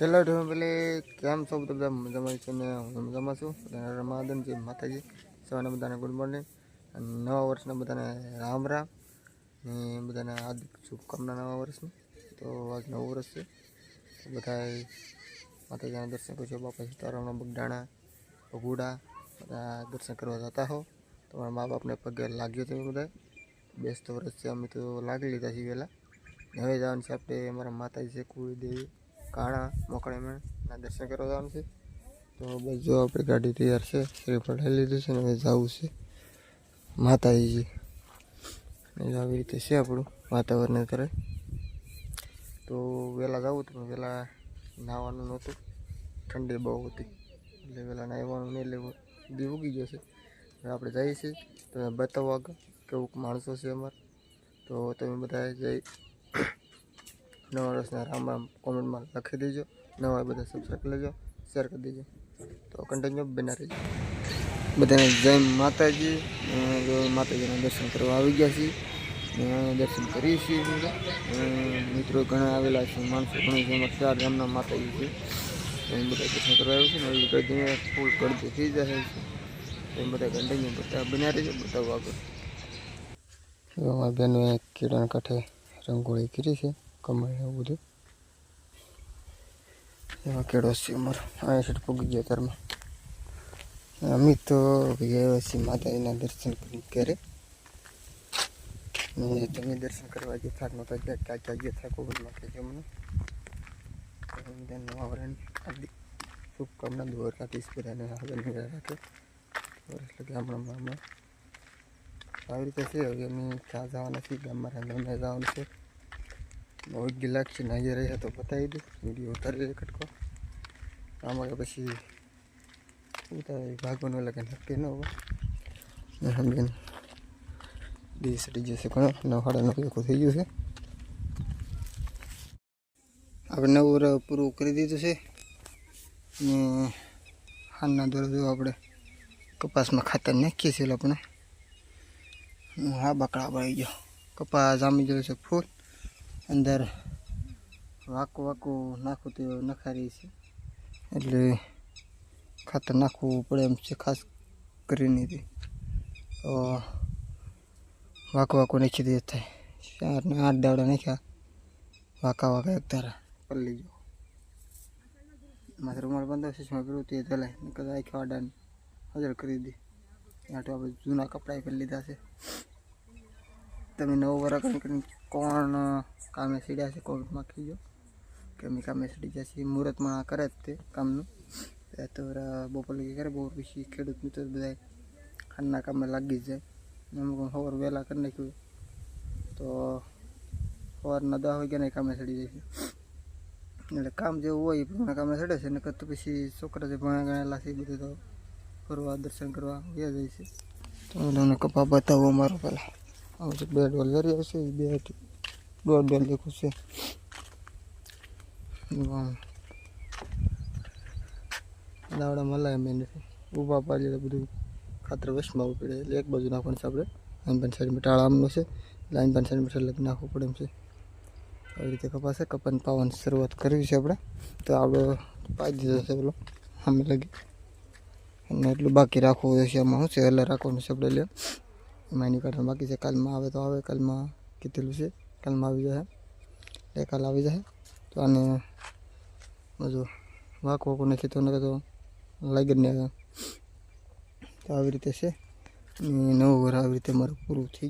Hello family કેમ છો બધા મજામાં છે ને હું મજામાં છું. બધાને રમાદનજી માતાજી. સવારના બધાને ગુડ મોર્નિંગ અને નવા વર્ષના બધાને રામ રામ. ને બધાને હાર્દિક શુભકામના નવા વર્ષની. તો આજ નવું વર્ષ છે. તો બધા માતાજીના દર્શન કરજો. બાપા સીતારામના બગડાણા, ભગુડા, બધા દર્શન કરવા જતા હો. તમારા મા બાપને પગે લાગ્યો તમે બધા બેસતો વર્ષ છે. અમે તો લાગી લીધા છીએ પહેલાં હવે જવાનું છે આપણે અમારા માતાજી છે કુળદેવી. કાણા મોકળીમાં ના, દર્શન કરવા જવાનું છે. તો બસ આપણી ગાડી તૈયાર છે શ્રીફળ લઈ લીધું છે ને હવે જવું છે. માતાજી જો આવી રીતે છે આપણું વાતાવરણ અત્યારે. તો વહેલા જવું હતું વહેલા નાહવાનું નહોતું. ઠંડી બહુ હતી. એટલે વહેલા નાહવાનું નહીં, એટલે દી ઉગી ગયો છે. આપણે જઈએ છીએ. તમે બતાવો આગળ કેવું માણસો છે અમારે. તો તમે બધા જઈ નવા વર્ષના રામ રામ કોમેન્ટમાં લખી દેજો નવા બધા સબસ્ક્રાઈબ કરી લેજો શેર કરી દેજો તો કન્ટિન્યુ બના રહેજો બધાને જય માતાજી અ, જો માતાજીના દર્શન કરવા આવી ગયા છીએ ને અહીંયા દર્શન કરીએ છીએ બધા. અ, મિત્રો ઘણા આવેલા છે માણસો ઘણી છે અમારા ચાર ગામના માતાજી છે તો એ બધા દર્શન કરવા આવ્યું છે ને એ ગરદી ફૂલ ગરદી થઈ જાય છે તો એ બધા કન્ટિન્યુ બધા બન્યા રહેજો બતાવો આગળ અમારા બેનો કેળાના કાંઠે રંગોળી કરી છે કમળ એવું બધું. એવા કેળો છે અમારો. અહીંયા પૂગી ગયો તારમાં. અમે તો ગયા માતાજીના દર્શન કરી ઘરે. તમે દર્શન કરવા ગયા થાક નહોતા ગયા. ક્યાં ક્યાં ગયા થાક કોવિડમાં કહેજો મને નવા વરણ શુભકામના દ્વારકાધીશ બધાને. આગળ નિરા રાખે. વર્ષ લગે હમણાં હમણાં. આવી રીતે છે. હવે અમે ક્યાં જવાના છીએ? ગામમાં રાંધણમાં જવાનું છે. ગિલાક છે નાહી રહ્યા તો બતાવી દઉં વીડિયો ઉતારી લે કટકો આમાં પછી ઉતારી ભાગવાનું કંઈ નક્કી ન હોય સમજીને દી સડી જશે ઘણો નવ નવું થઈ ગયું છે આપણે નવું પૂરું કરી દીધું છે ને હાલના દોરો આપણે કપાસમાં ખાતર નાખીએ છીએ આપણે હા બકડા પડી ગયો કપાસ જામી ગયો છે ફૂલ અંદર વાકું વાકું નાખું તો નખારી છે. એટલે ખાતર નાખવું પડે એમ છે, ખાસ કરીને તે. વાકું વાકું નાખી દે થાય. ચાર ને આઠ દાડા નાખ્યા. વાકા વાકા એક તારા પલ્લી ગયો માથે રૂમાલ બંધ શું પેલું તે ચલાય કદાચ આખી આડાને હાજર કરી દે. ત્યાં આપણે જૂના કપડાં પહેરી લીધા છે. તમે નવો વરા કરીને કોણ કામે સીડ્યા છે કોવિડમાં કીજો. કે અમે કામે સીડી ગયા છીએ. મુહૂર્તમાં કરે જ તે કામનું. એ તો બપોર લગી કરે. બપોર પછી ખેડૂત મિત્રો બધા ખાંડના કામે લાગી જ જાય અમુક સવાર વહેલા કરી નાખ્યું તો સવારના કે નહીં કામે સડી જાય છે. એટલે કામ જેવું હોય એ પ્રમાણે કામે સડે છે. નકર તો પછી છોકરા જે ભણા ગણેલા છે બધું તો ફરવા, દર્શન કરવા વ્યા જાય છે. તો હું તમને કપા બતાવું અમારો પહેલાં આવું છે બે ડોલ જરી આવશે એ બે દોઢ ડોલ દેખું છે આમ દાવડા મલાય મેં ઊભા પાડી બધું ખાતર વસમાં આવવું પડે એટલે એક બાજુ નાખવાનું છે આપણે આઈન પાંચ સેન્ટીમીટર આમનું છે એટલે આઈન પાંચ સેન્ટીમીટર લગી નાખવું પડે એમ છે આવી રીતે કપાસે કપાને પાવાની શરૂઆત કરવી છે આપણે તો આપણે પાઈ દીધો છે પેલો સામે લગી અને એટલું બાકી રાખવું છે એમાં શું છે એટલે રાખવાનું છે આપણે લે એમાં એની કાઢવાનું બાકી છે કાલમાં આવે તો આવે કાલમાં કીધેલું છે કાલમાં આવી જાય એ કાલ આવી જાય તો આને બધું વાક વાકું નથી તો નકર તો લાગી જ નહીં તો આવી રીતે છે નવું ઘર આવી રીતે મારું પૂરું થઈ